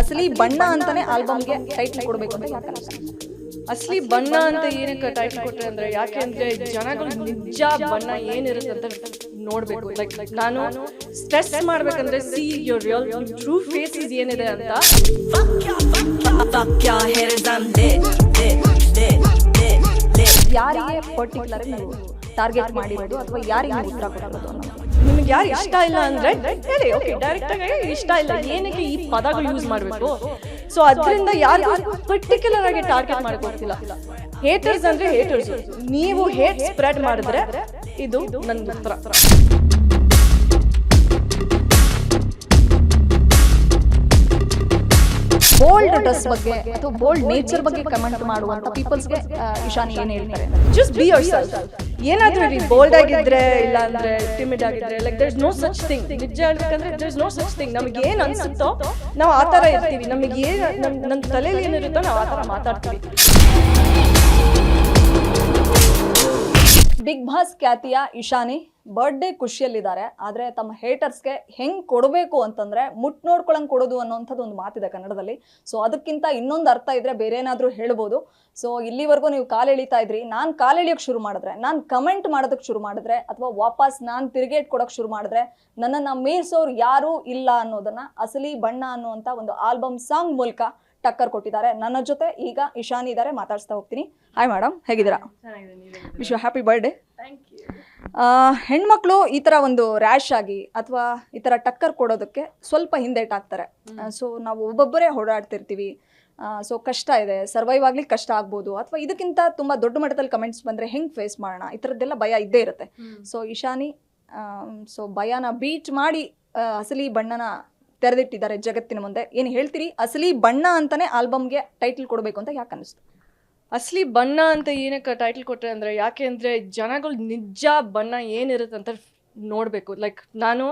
ಅಸಲಿ ಬಣ್ಣ ಅಂತಾನೆ ಆಲ್ಬಮ್ಗೆ ಟೈಟ್ಲ್ ಕೊಡಬೇಕು ಅಂತ ಯಾಕೆ? ಅಸಲಿ ಬಣ್ಣ ಅಂತ ಏನಕ್ಕೆ ಟೈಟ್ಲ್ ಕೊಟ್ಟರೆ ಅಂದ್ರೆ ಯಾಕೆ ಅಂದ್ರೆ ಜನಗಳು ನಿಜ ಬಣ್ಣ ಏನಿರುತ್ತೆ ಅಂತ ನೋಡ್ಬೇಕು ಲೈಕ್ ನಾನು ಸ್ಟ್ರೆಸ್ ಮಾಡ್ಬೇಕಂದ್ರೆ see your real true faces ಏನಿದೆ ಅಂತ. ಯಾರಿಗೆ ಪರ್ಟಿಕ್ಯುಲರ್ ಟಾರ್ಗೆಟ್ ಮಾಡಿರೋದು ಅಥವಾ ಯಾರಿಗೆ ಉತ್ತರ ನಿಮ್ಗೆ ಯಾರು ಇಷ್ಟ ಇಲ್ಲ ಅಂದ್ರೆ ಹೇಳಿ ಓಕೆ ಡೈರೆಕ್ಟ್ ಆಗಿ ಇಷ್ಟ ಇಲ್ಲ ಏನಕ್ಕೆ ಈ ಪದಗಳು ಯೂಸ್ ಮಾಡಬೇಕು? ಸೊ ಅದರಿಂದ ಯಾರು ಪರ್ಟಿಕ್ಯುಲರ್ ಆಗಿ ಟಾರ್ಗೆಟ್ ಮಾಡ್ಕೊಡ್ತಿಲ್ಲ. ಹೇಟರ್ಸ್ ಅಂದ್ರೆ ಹೇಟರ್ಸ್ ನೀವು ಹೇಟ್ ಸ್ಪ್ರೆಡ್ ಮಾಡಿದ್ರೆ ಇದು ನನ್ನ ಉತ್ತರ. ಬೋಲ್ಡ್ ಡ್ರೆಸ್ ಬಗ್ಗೆ ಅಥವಾ ಬೋಲ್ಡ್ ನೇಚರ್ ಬಗ್ಗೆ ಕಮೆಂಟ್ ಮಾಡುವಂತ ಪೀಪಲ್ಸ್ಗೆ ಇಶಾನಿ ಏನ್ ಹೇಳ್ತಾರೆ? ಜಸ್ಟ್ ಬಿ ಯೋರ್ ಸೆಲ್ಫ್ ಏನಾದ್ರೂ ಇರಿ ಬೋಲ್ಡ್ ಆಗಿದ್ರೆ ಇಲ್ಲ ಅಂದ್ರೆ ಟಿಮಿಡ್ ಆಗಿದ್ರೆ like there is no such thing ನಿಜ ಹೇಳ್ಬೇಕಂದ್ರೆ there is no such thing ನಮಗೆ ಏನ್ ಅನ್ಸುತ್ತೋ ನಾವು ಆ ತರ ಇರ್ತೀವಿ. ನಮಗೆ ಏನ್ ನಮ್ ತಲೆಯಲ್ಲಿ ಏನಿರುತ್ತೋ ನಾವು ಆ ತರ ಮಾತಾಡ್ತೀವಿ. ಬಿಗ್ ಬಾಸ್ ಖ್ಯಾತಿಯ ಇಶಾನಿ ಬರ್ಡೇ ಖುಷಿಯಲ್ಲಿದ್ದಾರೆ ಆದರೆ ತಮ್ಮ ಹೇಟರ್ಸ್ಗೆ ಹೆಂಗ್ ಕೊಡಬೇಕು ಅಂತಂದರೆ ಮುಟ್ ನೋಡ್ಕೊಳಂಗೆ ಕೊಡೋದು ಅನ್ನೋಂಥದ್ದು ಒಂದು ಮಾತಿದೆ ಕನ್ನಡದಲ್ಲಿ. ಸೊ ಅದಕ್ಕಿಂತ ಇನ್ನೊಂದು ಅರ್ಥ ಇದ್ದರೆ ಬೇರೆ ಏನಾದರೂ ಹೇಳ್ಬೋದು. ಸೊ ಇಲ್ಲಿವರೆಗೂ ನೀವು ಕಾಲು ಎಳಿತಾ ಇದ್ರಿ. ನಾನು ಕಾಲು ಎಳಿಯೋಕ್ಕೆ ಶುರು ಮಾಡಿದ್ರೆ ನಾನು ಕಮೆಂಟ್ ಮಾಡೋದಕ್ಕೆ ಶುರು ಮಾಡಿದ್ರೆ ಅಥವಾ ವಾಪಸ್ ನಾನು ತಿರುಗೇಟ್ ಕೊಡೋಕೆ ಶುರು ಮಾಡಿದ್ರೆ ನನ್ನನ್ನು ಮೀರ್ಸೋರು ಯಾರೂ ಇಲ್ಲ ಅನ್ನೋದನ್ನ ಅಸಲಿ ಬಣ್ಣ ಅನ್ನುವಂಥ ಒಂದು ಆಲ್ಬಮ್ ಸಾಂಗ್ ಮೂಲಕ ಟಕ್ಕರ್ ಕೊಟ್ಟಿದ್ದಾರೆ. ನನ್ನ ಜೊತೆ ಈಗ ಇಶಾನಿ ಇದ್ದಾರೆ ಮಾತಾಡ್ಸ್ತಾ ಹೋಗ್ತೀನಿ. ಹಾಯ್ ಮೇಡಮ್ ಹೇಗಿದ್ದೀರಾ? ವಿಶ್ ಯು ಹ್ಯಾಪಿ ಬರ್ಡೇ ಹೆಣ್ಮಕ್ಳು ಈ ಥರ ಒಂದು ರ್ಯಾಶ್ ಆಗಿ ಅಥವಾ ಈ ಥರ ಟಕ್ಕರ್ ಕೊಡೋದಕ್ಕೆ ಸ್ವಲ್ಪ ಹಿಂದೇಟಾಗ್ತಾರೆ. ಸೊ ನಾವು ಒಬ್ಬೊಬ್ಬರೇ ಓಡಾಡ್ತಿರ್ತೀವಿ. ಸೊ ಕಷ್ಟ ಇದೆ. ಸರ್ವೈವ್ ಆಗ್ಲಿಕ್ಕೆ ಕಷ್ಟ ಆಗ್ಬೋದು. ಅಥವಾ ಇದಕ್ಕಿಂತ ತುಂಬ ದೊಡ್ಡ ಮಟ್ಟದಲ್ಲಿ ಕಮೆಂಟ್ಸ್ ಬಂದರೆ ಹೆಂಗ್ ಫೇಸ್ ಮಾಡೋಣ? ಈ ಥರದ್ದೆಲ್ಲ ಭಯ ಇದ್ದೇ ಇರುತ್ತೆ. ಸೊ ಇಶಾನಿ ಸೊ ಭಯನ ಬೀಟ್ ಮಾಡಿ ಅಸಲಿ ಬಣ್ಣನ ತೆರೆದಿಟ್ಟಿದ್ದಾರೆ ಜಗತ್ತಿನ ಮುಂದೆ. ಏನು ಹೇಳ್ತೀರಿ? ಅಸಲಿ ಬಣ್ಣ ಅಂತಾನೆ ಆಲ್ಬಮ್ಗೆ ಟೈಟಲ್ ಕೊಡಬೇಕು ಅಂತ ಯಾಕೆ ಅನ್ನಿಸ್ತು ಅಸಲಿ ಬಣ್ಣ ಅಂತ ಏನಕ್ಕೆ ಟೈಟಲ್ ಕೊಟ್ಟರೆ ಅಂದರೆ, ಯಾಕೆ ಅಂದರೆ ಜನಗಳು ನಿಜ ಬಣ್ಣ ಏನಿರುತ್ತೆ ಅಂತ ನೋಡಬೇಕು. ಲೈಕ್ ನಾನು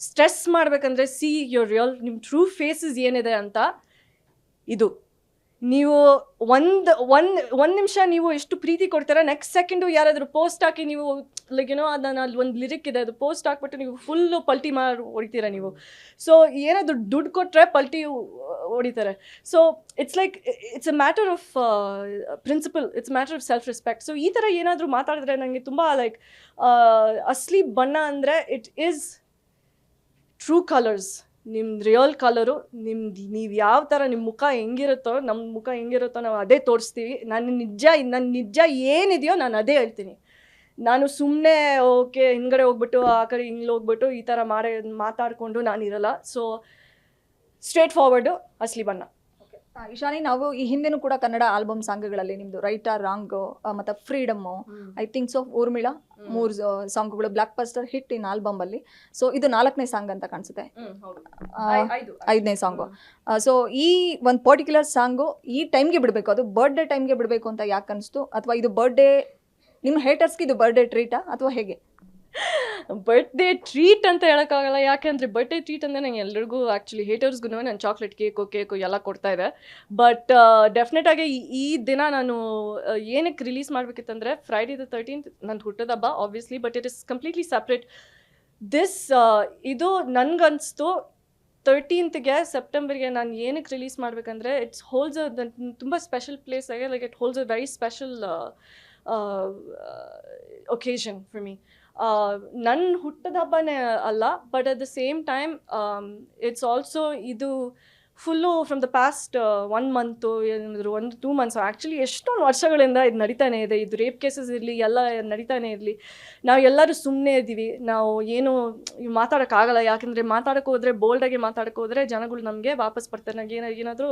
ಸ್ಟ್ರೆಸ್ ಮಾಡಬೇಕಂದ್ರೆ ಸಿ ಯೋರ್ ರಿಯಲ್ ನಿಮ್ಮ ಟ್ರೂ ಫೇಸಸ್ ಏನಿದೆ ಅಂತ ಇದು. ನೀವು ಒಂದು ಒಂದು ಒಂದು ನಿಮಿಷ ನೀವು ಎಷ್ಟು ಪ್ರೀತಿ ಕೊಡ್ತೀರಾ ನೆಕ್ಸ್ಟ್ ಸೆಕೆಂಡು ಯಾರಾದರೂ ಪೋಸ್ಟ್ ಹಾಕಿ ನೀವು ಲೈಕ್ ಏನೋ ಅದನ್ನ ಅಲ್ಲಿ ಒಂದು ಲಿರಿಕ್ ಇದೆ, ಅದು ಪೋಸ್ಟ್ ಹಾಕ್ಬಿಟ್ಟು ನೀವು ಫುಲ್ಲು ಪಲ್ಟಿ ಮಾಡಿ ಹೊಡಿತೀರಾ ನೀವು. ಸೊ ಏನಾದರೂ ದುಡ್ಡು ಕೊಟ್ಟರೆ ಪಲ್ಟಿ ಹೊಡಿತಾರೆ. So it's like it's a matter of principle it's matter of self respect so ಈ ಥರ ಏನಾದರೂ ಮಾತಾಡಿದ್ರೆ ನನಗೆ ತುಂಬ ಲೈಕ್ ಅಸ್ಲಿ ಬಣ್ಣ ಅಂದರೆ ಇಟ್ ಈಸ್ ಟ್ರೂ ಕಲರ್ಸ್ ನಿಮ್ದು ರಿಯಲ್ ಕಲರು ನಿಮ್ದು ನೀವು ಯಾವ ಥರ ನಿಮ್ಮ ಮುಖ ಹೆಂಗಿರುತ್ತೋ ನಮ್ಮ ಮುಖ ಹೆಂಗಿರುತ್ತೋ ನಾವು ಅದೇ ತೋರಿಸ್ತೀವಿ. ನಾನು ನಿಜ ನನ್ನ ನಿಜ ಏನಿದೆಯೋ ನಾನು ಅದೇ ಹೇಳ್ತೀನಿ. ನಾನು ಸುಮ್ಮನೆ ಓಕೆ, ಹಿಂದ್ಗಡೆ ಹೋಗ್ಬಿಟ್ಟು, ಆ ಕಡೆ ಹಿಂಗೆ ಹೋಗ್ಬಿಟ್ಟು ಈ ಥರ ಮಾಡಿ ಮಾತಾಡಿಕೊಂಡು ನಾನು ಇರಲ್ಲ. ಸೊ ಸ್ಟ್ರೇಟ್ ಫಾರ್ವರ್ಡು ಅಸ್ಲಿ ಬಣ್ಣ. ಇಶಾನಿ ನಾವು ಈ ಹಿಂದೆನೂ ಕೂಡ ಕನ್ನಡ ಆಲ್ಬಮ್ ಸಾಂಗ್ಗಳಲ್ಲಿ ನಿಮ್ದು ರೈಟ್ ಆರ್ ರಾಂಗ್ ಮತ್ತೆ freedom I think so Urmila ಮೂರ್ ಸಾಂಗ್ಗಳು blockbuster hit in album ಅಲ್ಲಿ ಸೊ ಇದು ನಾಲ್ಕನೇ ಸಾಂಗ್ ಅಂತ ಕಾಣಿಸುತ್ತೆ. ಐದನೇ ಸಾಂಗು. ಸೊ ಈ ಒಂದು ಪರ್ಟಿಕ್ಯುಲರ್ ಸಾಂಗು ಈ ಟೈಮ್ಗೆ ಬಿಡಬೇಕು. ಅದು ಬರ್ಡೇ ಟೈಮ್ಗೆ ಬಿಡಬೇಕು ಅಂತ ಯಾಕೆ ಅನಿಸ್ತು? ಅಥವಾ ಇದು ಬರ್ಡೇ ನಿಮ್ಮ ಹೇಟರ್ಸ್ಗೆ ಇದು ಬರ್ಡೇ ಟ್ರೀಟಾ ಅಥವಾ ಹೇಗೆ? ಬರ್ತ್ಡೇ ಟ್ರೀಟ್ ಅಂತ ಹೇಳೋಕ್ಕಾಗಲ್ಲ. ಯಾಕೆಂದರೆ ಬರ್ತ್ಡೇ ಟ್ರೀಟ್ ಅಂದರೆ ನಂಗೆ ಎಲ್ರಿಗೂ ಆ್ಯಕ್ಚುಲಿ ಹೇಟರ್ಸ್ಗೂ ನಾನು ಚಾಕ್ಲೇಟ್ ಕೇಕು ಕೇಕು ಎಲ್ಲ ಕೊಡ್ತಾ ಇದೆ. ಬಟ್ ಡೆಫಿನೆಟ್ ಆಗಿ ಈ- ದಿನ ನಾನು ಏನಕ್ಕೆ ರಿಲೀಸ್ ಮಾಡಬೇಕಿತ್ತಂದರೆ ಫ್ರೈಡೇ ದ ತರ್ಟೀನ್ತ್ ನನ್ನ ಹುಟ್ಟದ ಹಬ್ಬ obviously but it is completely separate this ಇದು ನನಗನ್ಸ್ತು ತರ್ಟೀನ್ತ್ಗೆ ಸೆಪ್ಟೆಂಬರ್ಗೆ ನಾನು ಏನಕ್ಕೆ ರಿಲೀಸ್ ಮಾಡಬೇಕಂದ್ರೆ ಇಟ್ಸ್ ಹೋಲ್ಸ್ ಅ ತುಂಬ ಸ್ಪೆಷಲ್ ಪ್ಲೇಸ್ ಆಗಿ like it holds a very special occasion for me ನನ್ನ ಹುಟ್ಟದ ಹಬ್ಬನೇ ಅಲ್ಲ but at the same time it's also ಇದು full from the past one month ಏನಾದರೂ ಒಂದು ಟೂ ಮಂತ್ಸ್ ಆ್ಯಕ್ಚುಲಿ ಎಷ್ಟೊಂದು ವರ್ಷಗಳಿಂದ ಇದು ನಡೀತಾನೆ ಇದೆ. ಇದು ರೇಪ್ ಕೇಸಸ್ ಇರಲಿ, ಎಲ್ಲ ನಡೀತಾನೆ ಇರಲಿ. ನಾವು ಎಲ್ಲರೂ ಸುಮ್ಮನೆ ಇದ್ದೀವಿ. ನಾವು ಏನು ಮಾತಾಡೋಕ್ಕಾಗಲ್ಲ ಯಾಕೆಂದರೆ ಮಾತಾಡೋಕೆ ಹೋದರೆ ಬೋಲ್ಡಾಗಿ ಮಾತಾಡೋಕೆ ಹೋದರೆ ಜನಗಳು ನಮಗೆ ವಾಪಸ್ ಬರ್ತಾರೆ. ನನಗೆ ಏನ, ಏನಾದರೂ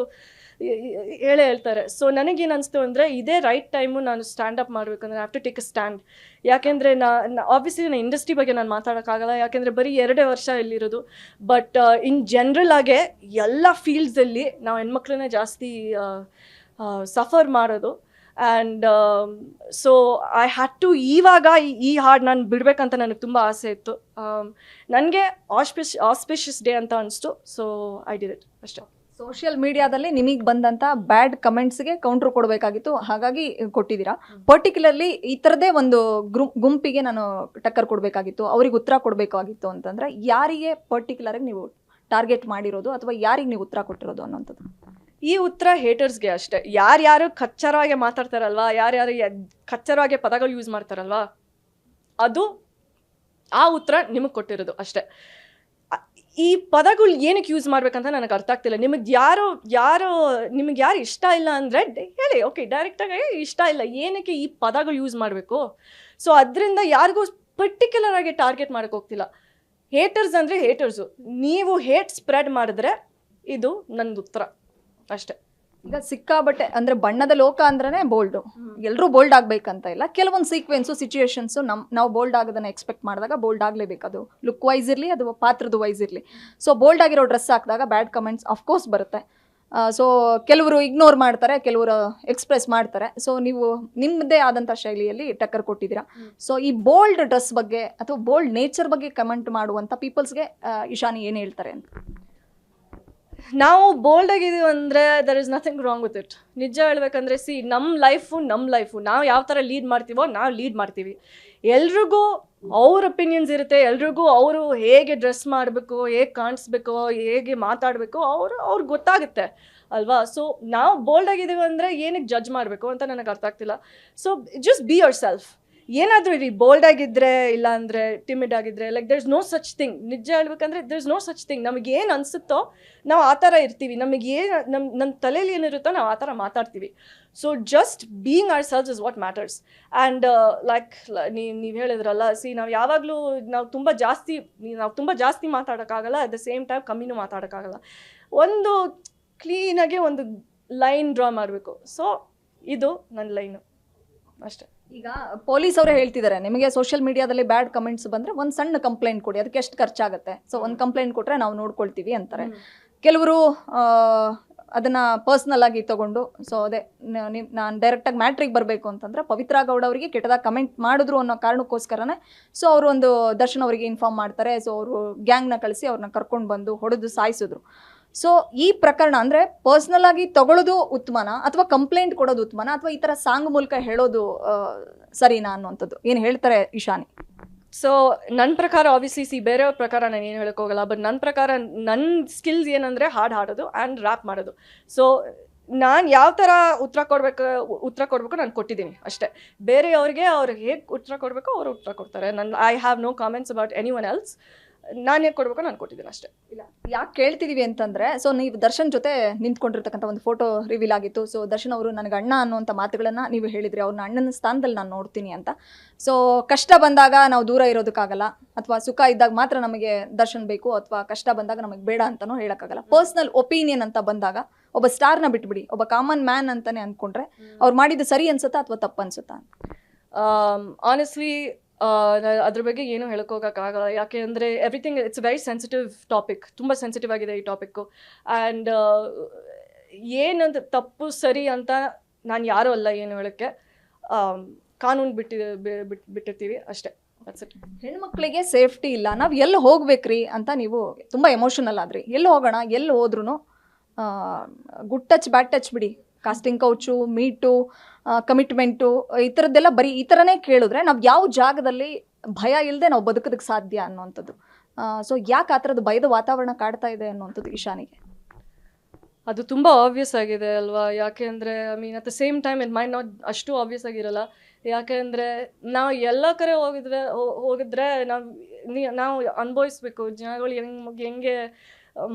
ಹೇಳೇ ಹೇಳ್ತಾರೆ. ಸೊ ನನಗೇನು ಅನಿಸ್ತು ಅಂದರೆ, ಇದೇ ರೈಟ್ ಟೈಮು ನಾನು ಸ್ಟ್ಯಾಂಡ್ ಅಪ್ ಮಾಡಬೇಕಂದ್ರೆ have to take a stand ಯಾಕೆಂದರೆ ನಾ ಆಬ್ವಿಯಸ್ಲಿ ನಾನು ಇಂಡಸ್ಟ್ರಿ ಬಗ್ಗೆ ನಾನು ಮಾತಾಡೋಕ್ಕಾಗಲ್ಲ, ಯಾಕೆಂದರೆ ಬರೀ ಎರಡೇ ವರ್ಷ ಇಲ್ಲಿರೋದು. ಬಟ್ ಇನ್ ಜನರಲ್ ಆಗೇ ಎಲ್ಲ ಫೀಲ್ಡ್ಸಲ್ಲಿ ನಾವು ಹೆಣ್ಮಕ್ಳನ್ನೇ ಜಾಸ್ತಿ ಸಫರ್ ಮಾಡೋದು. And so I had to ಇವಾಗ ಈ- ಹಾಡು ನಾನು ಬಿಡಬೇಕಂತ ನನಗೆ ತುಂಬ ಆಸೆ ಇತ್ತು. ನನಗೆ ಆಸ್ಪಿಶ್ ಆಸ್ಪಿಷಿಯಸ್ ಡೇ ಅಂತ ಅನಿಸ್ತು. ಸೊ ಐ ಡಿಡ್ ಇಟ್ ಅಷ್ಟೇ. ಸೋಷಿಯಲ್ ಮೀಡಿಯಾದಲ್ಲಿ ನಿಮಗೆ ಬಂದಂತ ಬ್ಯಾಡ್ ಕಮೆಂಟ್ಸ್ಗೆ ಕೌಂಟರ್ ಕೊಡಬೇಕಾಗಿತ್ತು. ಹಾಗಾಗಿ ಕೊಟ್ಟಿದ್ದೀರಾ. ಪರ್ಟಿಕ್ಯುಲರ್ಲಿ ಈ ಥರದೇ ಒಂದು ಗುಂಪಿಗೆ ನಾನು ಟಕ್ಕರ್ ಕೊಡಬೇಕಾಗಿತ್ತು, ಅವ್ರಿಗೆ ಉತ್ತರ ಕೊಡಬೇಕಾಗಿತ್ತು ಅಂತಂದ್ರೆ ಯಾರಿಗೆ ಪರ್ಟಿಕ್ಯುಲರ್ ಆಗಿ ನೀವು ಟಾರ್ಗೆಟ್ ಮಾಡಿರೋದು ಅಥವಾ ಯಾರಿಗೆ ನೀವು ಉತ್ತರ ಕೊಟ್ಟಿರೋದು ಅನ್ನೋಂಥದ್ದು? ಈ ಉತ್ತರ ಹೇಟರ್ಸ್ಗೆ ಅಷ್ಟೇ. ಯಾರ್ಯಾರು ಕಚ್ಚರವಾಗಿ ಮಾತಾಡ್ತಾರಲ್ವಾ, ಯಾರ್ಯಾರು ಕಚ್ಚರವಾಗಿ ಪದಗಳು ಯೂಸ್ ಮಾಡ್ತಾರಲ್ವಾ, ಅದು ಆ ಉತ್ತರ ನಿಮಗೆ ಕೊಟ್ಟಿರೋದು ಅಷ್ಟೇ. ಈ ಪದಗಳು ಏನಕ್ಕೆ ಯೂಸ್ ಮಾಡ್ಬೇಕಂತ ನನಗೆ ಅರ್ಥ ಆಗ್ತಿಲ್ಲ. ನಿಮಗೆ ಯಾರು ಯಾರು, ನಿಮಗೆ ಯಾರು ಇಷ್ಟ ಇಲ್ಲ ಅಂದರೆ ಹೇಳಿ ಓಕೆ ಡೈರೆಕ್ಟಾಗಿ ಇಷ್ಟ ಇಲ್ಲ. ಏನಕ್ಕೆ ಈ ಪದಗಳು ಯೂಸ್ ಮಾಡಬೇಕು? ಸೊ ಅದರಿಂದ ಯಾರಿಗೂ ಪರ್ಟಿಕ್ಯುಲರ್ ಆಗಿ ಟಾರ್ಗೆಟ್ ಮಾಡೋಕೆ ಹೋಗ್ತಿಲ್ಲ. ಹೇಟರ್ಸ್ ಅಂದರೆ ಹೇಟರ್ಸು ನೀವು ಹೇಟ್ ಸ್ಪ್ರೆಡ್ ಮಾಡಿದ್ರೆ ಇದು ನಂದು ಉತ್ತರ. ಅಷ್ಟೇ. ಈಗ ಸಿಕ್ಕಾಬಟ್ಟೆ ಅಂದ್ರೆ ಬಣ್ಣದ ಲೋಕ ಅಂದ್ರೇನೆ ಬೋಲ್ಡ್ ಎಲ್ಲರೂ ಬೋಲ್ಡ್ ಆಗ್ಬೇಕಂತ ಇಲ್ಲ. ಕೆಲವೊಂದು ಸೀಕ್ವೆನ್ಸು ಸಿಚುಯೇಷನ್ಸು ನಮ್ ನಾವು ಬೋಲ್ಡ್ ಆಗೋದನ್ನ ಎಕ್ಸ್ಪೆಕ್ಟ್ ಮಾಡಿದಾಗ ಬೋಲ್ಡ್ ಆಗಲೇಬೇಕು. ಅದು ಲುಕ್ ವೈಸ್ ಇರಲಿ ಅದು ಪಾತ್ರದ ವೈಸ್ ಇರಲಿ. ಸೊ ಬೋಲ್ಡ್ ಆಗಿರೋ ಡ್ರೆಸ್ ಹಾಕಿದಾಗ ಬ್ಯಾಡ್ ಕಮೆಂಟ್ಸ್ ಅಫ್ಕೋರ್ಸ್ ಬರುತ್ತೆ. ಸೊ ಕೆಲವರು ಇಗ್ನೋರ್ ಮಾಡ್ತಾರೆ ಕೆಲವರು ಎಕ್ಸ್ಪ್ರೆಸ್ ಮಾಡ್ತಾರೆ. ಸೊ ನೀವು ನಿಮ್ಮದೇ ಆದಂಥ ಶೈಲಿಯಲ್ಲಿ ಟಕ್ಕರ್ ಕೊಟ್ಟಿದ್ದೀರಾ. ಸೊ ಈ ಬೋಲ್ಡ್ ಡ್ರೆಸ್ ಬಗ್ಗೆ ಅಥವಾ ಬೋಲ್ಡ್ ನೇಚರ್ ಬಗ್ಗೆ ಕಮೆಂಟ್ ಮಾಡುವಂಥ ಪೀಪಲ್ಸ್ಗೆ ಇಶಾನಿ ಏನು ಹೇಳ್ತಾರೆ ಅಂತ. ನಾವು ಬೋಲ್ಡ್ ಆಗಿದೀವಿ ಅಂದರೆ there is nothing wrong with it ನಿಜ ಹೇಳ್ಬೇಕಂದ್ರೆ ಸಿ ನಮ್ಮ ಲೈಫು ನಮ್ಮ ಲೈಫು ನಾವು ಯಾವ ಥರ ಲೀಡ್ ಮಾಡ್ತೀವೋ, ನಾವು ಲೀಡ್ ಮಾಡ್ತೀವಿ. ಎಲ್ರಿಗೂ ಅವ್ರ ಒಪಿನಿಯನ್ಸ್ ಇರುತ್ತೆ, ಎಲ್ರಿಗೂ ಅವರು ಹೇಗೆ ಡ್ರೆಸ್ ಮಾಡಬೇಕು, ಹೇಗೆ ಕಾಣಿಸ್ಬೇಕು, ಹೇಗೆ ಮಾತಾಡಬೇಕು, ಅವರು, ಅವ್ರಿಗೆ ಗೊತ್ತಾಗುತ್ತೆ, ಅಲ್ವಾ? ಸೊ ನಾವು ಬೋಲ್ಡ್ ಆಗಿದ್ದೀವಿ ಅಂದರೆ ಏನಕ್ಕೆ ಜಡ್ಜ್ ಮಾಡಬೇಕು ಅಂತ ನನಗೆ ಅರ್ಥ ಆಗ್ತಿಲ್ಲ. So just be yourself ಏನಾದರೂ ಇರಿ ಬೋಲ್ಡ್ ಆಗಿದ್ರೆ ಇಲ್ಲ ಅಂದರೆ ಟಿಮಿಡ್ ಆಗಿದ್ರೆ like there is no such thing ನಿಜ ಹೇಳ್ಬೇಕಂದ್ರೆ there is no such thing ನಮಗೆ ಏನು ಅನಿಸುತ್ತೋ ನಾವು ಆ ಥರ ಇರ್ತೀವಿ. ನಮಗೆ ಏನು ನಮ್ಮ ನಮ್ಮ ತಲೆಯಲ್ಲಿ ಏನಿರುತ್ತೋ ನಾವು ಆ ಥರ ಮಾತಾಡ್ತೀವಿ. So just being ourselves is what matters and like ನೀವು ನೀವು ಹೇಳಿದ್ರಲ್ಲ ಸಿ ನಾವು ಯಾವಾಗಲೂ, ನಾವು ತುಂಬ ಜಾಸ್ತಿ, ನಾವು ತುಂಬ ಜಾಸ್ತಿ ಮಾತಾಡೋಕ್ಕಾಗಲ್ಲ ಅಟ್ ದ ಸೇಮ್ ಟೈಮ್ ಕಮ್ಮಿನೂ ಮಾತಾಡೋಕ್ಕಾಗಲ್ಲ. ಒಂದು ಕ್ಲೀನಾಗೆ ಒಂದು ಲೈನ್ ಡ್ರಾ ಮಾಡಬೇಕು. ಸೊ ಇದು ನನ್ನ ಲೈನು ಅಷ್ಟೇ. ಈಗ ಪೊಲೀಸ್ ಅವರೇ ಹೇಳ್ತಿದ್ದಾರೆ ನಿಮಗೆ ಸೋಷಿಯಲ್ ಮೀಡಿಯಾದಲ್ಲಿ ಬ್ಯಾಡ್ ಕಮೆಂಟ್ಸ್ ಬಂದ್ರೆ ಒಂದು ಸಣ್ಣ ಕಂಪ್ಲೇಂಟ್ ಕೊಡಿ ಅದಕ್ಕೆ ಎಷ್ಟು ಖರ್ಚಾಗುತ್ತೆ? ಸೊ ಒಂದು ಕಂಪ್ಲೇಂಟ್ ಕೊಟ್ರೆ ನಾವು ನೋಡ್ಕೊಳ್ತೀವಿ ಅಂತಾರೆ. ಕೆಲವರು ಅದನ್ನ ಪರ್ಸ್ನಲ್ ಆಗಿ ತಗೊಂಡು ಸೊ ಅದೇ ನಾನು ಡೈರೆಕ್ಟಾಗಿ ಮ್ಯಾಟ್ರಿಗೆ ಬರಬೇಕು ಅಂತಂದ್ರೆ ಪವಿತ್ರ ಗೌಡ ಅವರಿಗೆ ಕೆಟ್ಟದಾಗ ಕಮೆಂಟ್ ಮಾಡಿದ್ರು ಅನ್ನೋ ಕಾರಣಕ್ಕೋಸ್ಕರನೇ ಸೊ ಅವರು ಒಂದು ದರ್ಶನ್ ಅವರಿಗೆ ಇನ್ಫಾರ್ಮ್ ಮಾಡ್ತಾರೆ ಸೊ ಅವರು ಗ್ಯಾಂಗ್ನ ಕಳಿಸಿ ಅವ್ರನ್ನ ಕರ್ಕೊಂಡು ಬಂದು ಹೊಡೆದು ಸಾಯಿಸಿದ್ರು. ಸೊ ಈ ಪ್ರಕರಣ ಅಂದ್ರೆ ಪರ್ಸ್ನಲ್ ಆಗಿ ತಗೊಳ್ಳೋದು ಉತ್ಮಾನ ಅಥವಾ ಕಂಪ್ಲೇಂಟ್ ಕೊಡೋದು ಉತ್ಮಾನ ಅಥವಾ ಈ ತರ ಸಾಂಗ್ ಮೂಲಕ ಹೇಳೋದು ಸರಿನಾ ಅನ್ನುವಂಥದ್ದು? ಏನು ಹೇಳ್ತಾರೆ ಇಶಾನಿ ಸೊ ನನ್ನ ಪ್ರಕಾರ ಆಬ್ವಿಯಸ್ಲಿ ಸಿ ಬೇರೆಯವ್ರ ಪ್ರಕಾರ ನಾನು ಏನು ಹೇಳೋಕ್ಕೋಗಲ್ಲ ಬಟ್ ನನ್ನ ಪ್ರಕಾರ ನನ್ನ ಸ್ಕಿಲ್ಸ್ ಏನಂದರೆ ಹಾಡು ಹಾಡೋದು ಆ್ಯಂಡ್ ರ್ಯಾಪ್ ಮಾಡೋದು. ಸೊ ನಾನು ಯಾವ ಥರ ಉತ್ತರ ಕೊಡಬೇಕು ಉತ್ತರ ಕೊಡಬೇಕು ನಾನು ಕೊಟ್ಟಿದ್ದೀನಿ ಅಷ್ಟೇ. ಬೇರೆಯವ್ರಿಗೆ ಅವ್ರಿಗೆ ಹೇಗೆ ಉತ್ತರ ಕೊಡಬೇಕು ಅವರು ಉತ್ತರ ಕೊಡ್ತಾರೆ. ನನ್ನ I have no comments about anyone else ನಾನು ಹೇಗೆ ಕೊಡ್ಬೇಕು ನಾನು ಕೊಟ್ಟಿದ್ದೀನಿ ಅಷ್ಟೇ. ಇಲ್ಲ ಯಾಕೆ ಕೇಳ್ತಿದೀವಿ ಅಂತಂದ್ರೆ ಸೊ ನೀವು ದರ್ಶನ್ ಜೊತೆ ನಿಂತ್ಕೊಂಡಿರ್ತಕ್ಕಂಥ ಒಂದು ಫೋಟೋ ರಿವೀಲ್ ಆಗಿತ್ತು. ಸೊ ದರ್ಶನ್ ಅವರು ನನಗೆ ಅಣ್ಣ ಅನ್ನುವಂಥ ಮಾತುಗಳನ್ನ ನೀವು ಹೇಳಿದ್ರಿ ಅವ್ರನ್ನ ಅಣ್ಣನ ಸ್ಥಾನದಲ್ಲಿ ನಾನು ನೋಡ್ತೀನಿ ಅಂತ. ಸೊ ಕಷ್ಟ ಬಂದಾಗ ನಾವು ದೂರ ಇರೋದಕ್ಕಾಗಲ್ಲ ಅಥವಾ ಸುಖ ಇದ್ದಾಗ ಮಾತ್ರ ನಮಗೆ ದರ್ಶನ್ ಬೇಕು ಅಥವಾ ಕಷ್ಟ ಬಂದಾಗ ನಮಗೆ ಬೇಡ ಅಂತನೂ ಹೇಳೋಕ್ಕಾಗಲ್ಲ. ಪರ್ಸ್ನಲ್ ಒಪಿನಿಯನ್ ಅಂತ ಬಂದಾಗ ಒಬ್ಬ ಸ್ಟಾರ್ನ ಬಿಟ್ಬಿಡಿ ಒಬ್ಬ ಕಾಮನ್ ಮ್ಯಾನ್ ಅಂತಾನೆ ಅಂದ್ಕೊಂಡ್ರೆ ಅವ್ರು ಮಾಡಿದ್ದು ಸರಿ ಅನ್ಸುತ್ತಾ ಅಥವಾ ತಪ್ಪು ಅನ್ಸುತ್ತಾ ಆನೆಸ್ಟ್ಲಿ ಅದ್ರ ಬಗ್ಗೆ ಏನು ಹೇಳೋಕ್ಕೋಗಕ್ಕಾಗಲ್ಲ ಯಾಕೆ ಅಂದರೆ everything it's very sensitive topic ತುಂಬ ಸೆನ್ಸಿಟಿವ್ ಆಗಿದೆ ಈ ಟಾಪಿಕ್ಕು ಆ್ಯಂಡ್ ಏನಂತ ತಪ್ಪು, ಸರಿ ಅಂತ ನಾನು ಯಾರೂ ಅಲ್ಲ ಏನು ಹೇಳೋಕ್ಕೆ. ಕಾನೂನು ಬಿಟ್ಟಿ ಬಿಟ್ಟಿರ್ತೀವಿ ಅಷ್ಟೇ. ಹೆಣ್ಮಕ್ಳಿಗೆ ಸೇಫ್ಟಿ ಇಲ್ಲ. ನಾವು ಎಲ್ಲಿ ಹೋಗ್ಬೇಕ್ರಿ ಅಂತ ನೀವು ತುಂಬ ಎಮೋಷನಲ್ ಆದ್ರಿ. ಎಲ್ಲಿ ಹೋಗೋಣ, ಎಲ್ಲಿ ಹೋದ್ರೂ ಗುಡ್ ಟಚ್, ಬ್ಯಾಡ್ ಟಚ್ ಬಿಡಿ. Casting couch me too commitment ಈ ಥರದ್ದೆಲ್ಲ ಬರೀ ಈ ಥರನೇ ಕೇಳಿದ್ರೆ ನಾವು ಯಾವ ಜಾಗದಲ್ಲಿ ಭಯ ಇಲ್ಲದೆ ನಾವು ಬದುಕೋದಕ್ಕೆ ಸಾಧ್ಯ ಅನ್ನುವಂಥದ್ದು. ಸೊ ಯಾಕೆ ಆ ಥರದ್ದು ಭಯದ ವಾತಾವರಣ ಕಾಡ್ತಾ ಇದೆ ಅನ್ನುವಂಥದ್ದು ಈಶಾನಿಗೆ. ಅದು ತುಂಬ ಆಬ್ವಿಯಸ್ ಆಗಿದೆ ಅಲ್ವಾ? ಯಾಕೆ ಅಂದರೆ I mean at the same time it mind not ಅಷ್ಟು ಆಬ್ವಿಯಸ್ ಆಗಿರಲ್ಲ. ಯಾಕೆ ಅಂದರೆ, ನಾವು ಎಲ್ಲ ಕಡೆ ಹೋಗಿದ್ರೆ ಹೋಗಿದ್ರೆ ನಾವು ನಾವು ಅನುಭವಿಸ್ಬೇಕು. ಜನಗಳು ಹೆಂಗೆ ಹೆಂಗೆ